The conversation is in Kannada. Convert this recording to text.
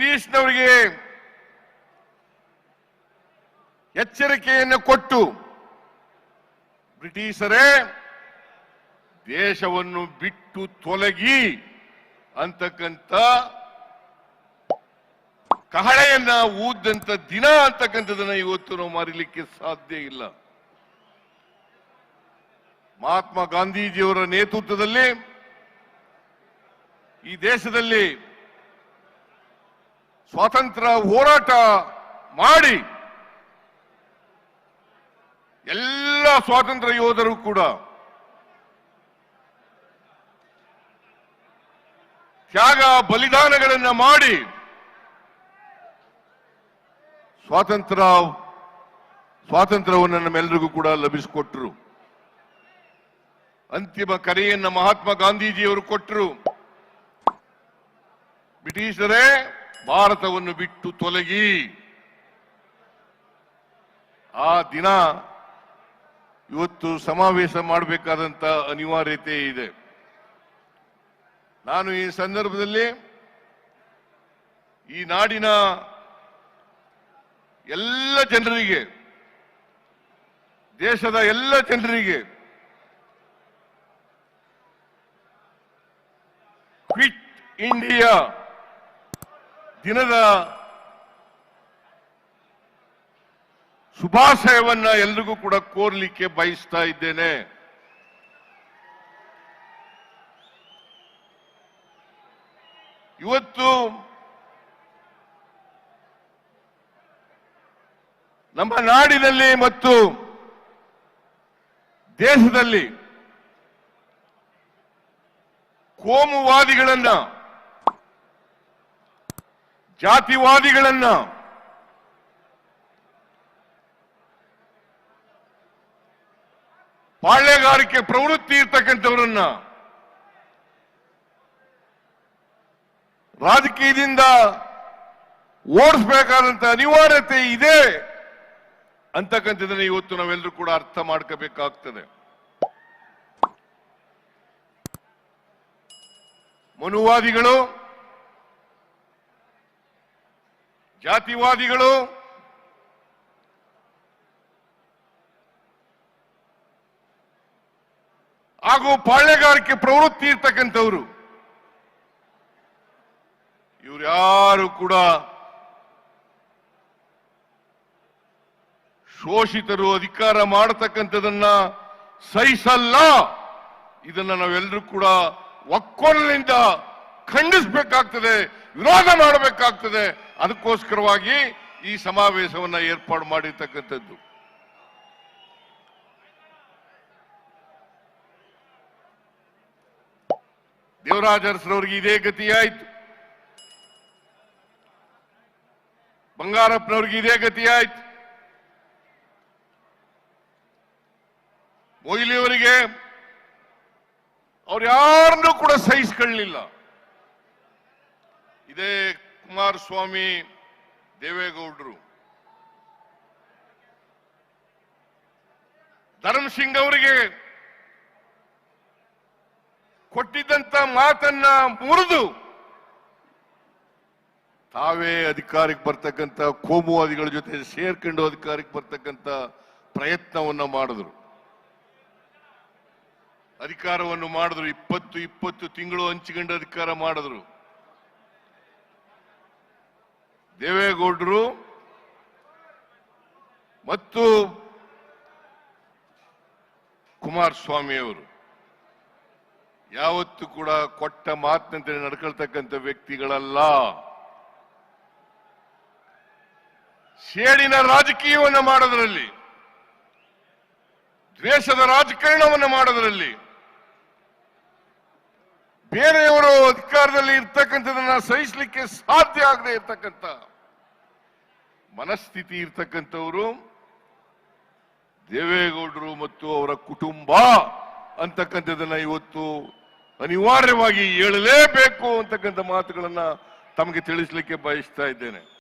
ಬ್ರಿಟಿಷ್ನವರಿಗೆ ಎಚ್ಚರಿಕೆಯನ್ನು ಕೊಟ್ಟು ಬ್ರಿಟಿಷರೇ, ದೇಶವನ್ನು ಬಿಟ್ಟು ತೊಲಗಿ ಅಂತಕ್ಕಂಥ ಕಹಳೆಯನ್ನ ಊದ್ದಂತ ದಿನ ಅಂತಕ್ಕಂಥದನ್ನ ಇವತ್ತು ನಾವು ಮರಿಲಿಕ್ಕೆ ಸಾಧ್ಯ ಇಲ್ಲ. ಮಹಾತ್ಮ ಗಾಂಧೀಜಿಯವರ ನೇತೃತ್ವದಲ್ಲಿ ಈ ದೇಶದಲ್ಲಿ ಸ್ವಾತಂತ್ರ್ಯ ಹೋರಾಟ ಮಾಡಿ ಎಲ್ಲ ಸ್ವಾತಂತ್ರ್ಯ ಯೋಧರು ಕೂಡ ತ್ಯಾಗ ಬಲಿದಾನಗಳನ್ನ ಮಾಡಿ ಸ್ವಾತಂತ್ರ್ಯ ಸ್ವಾತಂತ್ರ್ಯವನ್ನು ನಮ್ಮೆಲ್ಲರಿಗೂ ಕೂಡ ಲಭಿಸಿಕೊಟ್ರು. ಅಂತಿಮ ಕರೆಯನ್ನ ಮಹಾತ್ಮ ಗಾಂಧೀಜಿಯವರು ಕೊಟ್ಟರು ಬ್ರಿಟಿಷರೇ ಭಾರತವನ್ನು ಬಿಟ್ಟು ತೊಲಗಿ. ಆ ದಿನ ಇವತ್ತು ಸಮಾವೇಶ ಮಾಡಬೇಕಾದಂತ ಅನಿವಾರ್ಯತೆ ಇದೆ. ನಾನು ಈ ಸಂದರ್ಭದಲ್ಲಿ ಈ ನಾಡಿನ ಎಲ್ಲ ಜನರಿಗೆ, ದೇಶದ ಎಲ್ಲ ಜನರಿಗೆ ಕ್ವಿಟ್ ಇಂಡಿಯಾ ದಿನದ ಶುಭಾಶಯವನ್ನ ಎಲ್ರಿಗೂ ಕೂಡ ಕೋರ್ಲಿಕ್ಕೆ ಬಯಸ್ತಾ ಇದ್ದೇನೆ. ಇವತ್ತು ನಮ್ಮ ನಾಡಿನಲ್ಲಿ ಮತ್ತು ದೇಶದಲ್ಲಿ ಕೋಮುವಾದಿಗಳನ್ನ ಜಾತಿವಾದಿಗಳನ್ನ ಪಾಳ್ಯಗಾರಿಕೆ ಪ್ರವೃತ್ತಿ ಇರ್ತಕ್ಕಂಥವರನ್ನ ರಾಜಕೀಯದಿಂದ ಓಡಿಸಬೇಕಾದಂತ ಅನಿವಾರ್ಯತೆ ಇದೆ ಅಂತಕ್ಕಂಥದ್ದನ್ನು ಇವತ್ತು ನಾವೆಲ್ಲರೂ ಕೂಡ ಅರ್ಥ ಮಾಡ್ಕೋಬೇಕಾಗ್ತದೆ. ಮನುವಾದಿಗಳು ಜಾತಿವಾದಿಗಳು ಹಾಗೂ ಪಾಳ್ಯಗಾರಿಕೆ ಪ್ರವೃತ್ತಿ ಇರ್ತಕ್ಕಂಥವ್ರು, ಇವ್ರು ಯಾರು ಕೂಡ ಶೋಷಿತರು, ಅಧಿಕಾರ ಮಾಡತಕ್ಕಂಥದನ್ನ ಸಹಿಸಲ್ಲ. ಇದನ್ನ ನಾವೆಲ್ಲರೂ ಕೂಡ ಒಕ್ಕೊಲಿನಿಂದ ಖಂಡಿಸಬೇಕಾಗ್ತದೆ. ವಿರೋಧ ಮಾಡಬೇಕಾಗ್ತದೆ. ಅದಕ್ಕೋಸ್ಕರವಾಗಿ ಈ ಸಮಾವೇಶವನ್ನ ಏರ್ಪಾಡು ಮಾಡಿರ್ತಕ್ಕಂಥದ್ದು. ದೇವರಾಜ ಅರಸರವ್ರಿಗೆ ಇದೇ ಗತಿಯಾಯಿತು. ಬಂಗಾರಪ್ಪನವ್ರಿಗೆ ಇದೇ ಗತಿಯಾಯಿತು. ಮೊಯ್ಲಿಯವರಿಗೆ ಅವ್ರು ಯಾರನ್ನೂ ಕೂಡ ಸಹಿಸ್ಕೊಳ್ಳಲಿಲ್ಲ ಇದೇ ಕುಮಾರಸ್ವಾಮಿ ದೇವೇಗೌಡರು. ಧರ್ಮಸಿಂಗ್ ಅವರಿಗೆ ಕೊಟ್ಟಿದ್ದಂತ ಮಾತನ್ನ ಮುರಿದು ತಾವೇ ಅಧಿಕಾರಕ್ಕೆ ಬರ್ತಕ್ಕಂಥ ಕೋಮುವಾದಿಗಳ ಜೊತೆ ಸೇರ್ಕೊಂಡು ಅಧಿಕಾರಕ್ಕೆ ಬರ್ತಕ್ಕಂಥ ಪ್ರಯತ್ನವನ್ನ ಮಾಡಿದ್ರು. ಅಧಿಕಾರವನ್ನು ಮಾಡಿದ್ರು. ಇಪ್ಪತ್ತು ಇಪ್ಪತ್ತು ತಿಂಗಳು ಹಂಚಿಕೊಂಡು ಅಧಿಕಾರ ಮಾಡಿದ್ರು. ದೇವೇಗೌಡರು ಮತ್ತು ಕುಮಾರಸ್ವಾಮಿಯವರು. ಯಾವತ್ತು ಕೂಡ ಕೊಟ್ಟ ಮಾತಿನಂತೆ ನಡ್ಕೊಳ್ತಕ್ಕಂಥ ವ್ಯಕ್ತಿಗಳಲ್ಲ. ಸೇಡಿನ ರಾಜಕೀಯವನ್ನು ಮಾಡೋದರಲ್ಲಿ, ದ್ವೇಷದ ರಾಜಕಾರಣವನ್ನು ಮಾಡೋದ್ರಲ್ಲಿ ಬೇರೆಯವರು ಅಧಿಕಾರದಲ್ಲಿ ಇರ್ತಕ್ಕಂಥದನ್ನ ಸಹಿಸಲಿಕ್ಕೆ ಸಾಧ್ಯ ಆಗದೆ ಇರ್ತಕ್ಕಂಥ ಮನಸ್ಥಿತಿ ಇರ್ತಕ್ಕಂಥವರು ದೇವೇಗೌಡರು ಮತ್ತು ಅವರ ಕುಟುಂಬ ಅಂತಕ್ಕಂಥದನ್ನ ಇವತ್ತು ಅನಿವಾರ್ಯವಾಗಿ ಹೇಳಲೇಬೇಕು ಅಂತಕ್ಕಂಥ ಮಾತುಗಳನ್ನ ತಮಗೆ ತಿಳಿಸಲಿಕ್ಕೆ ಬಯಸ್ತಾ ಇದ್ದೇನೆ.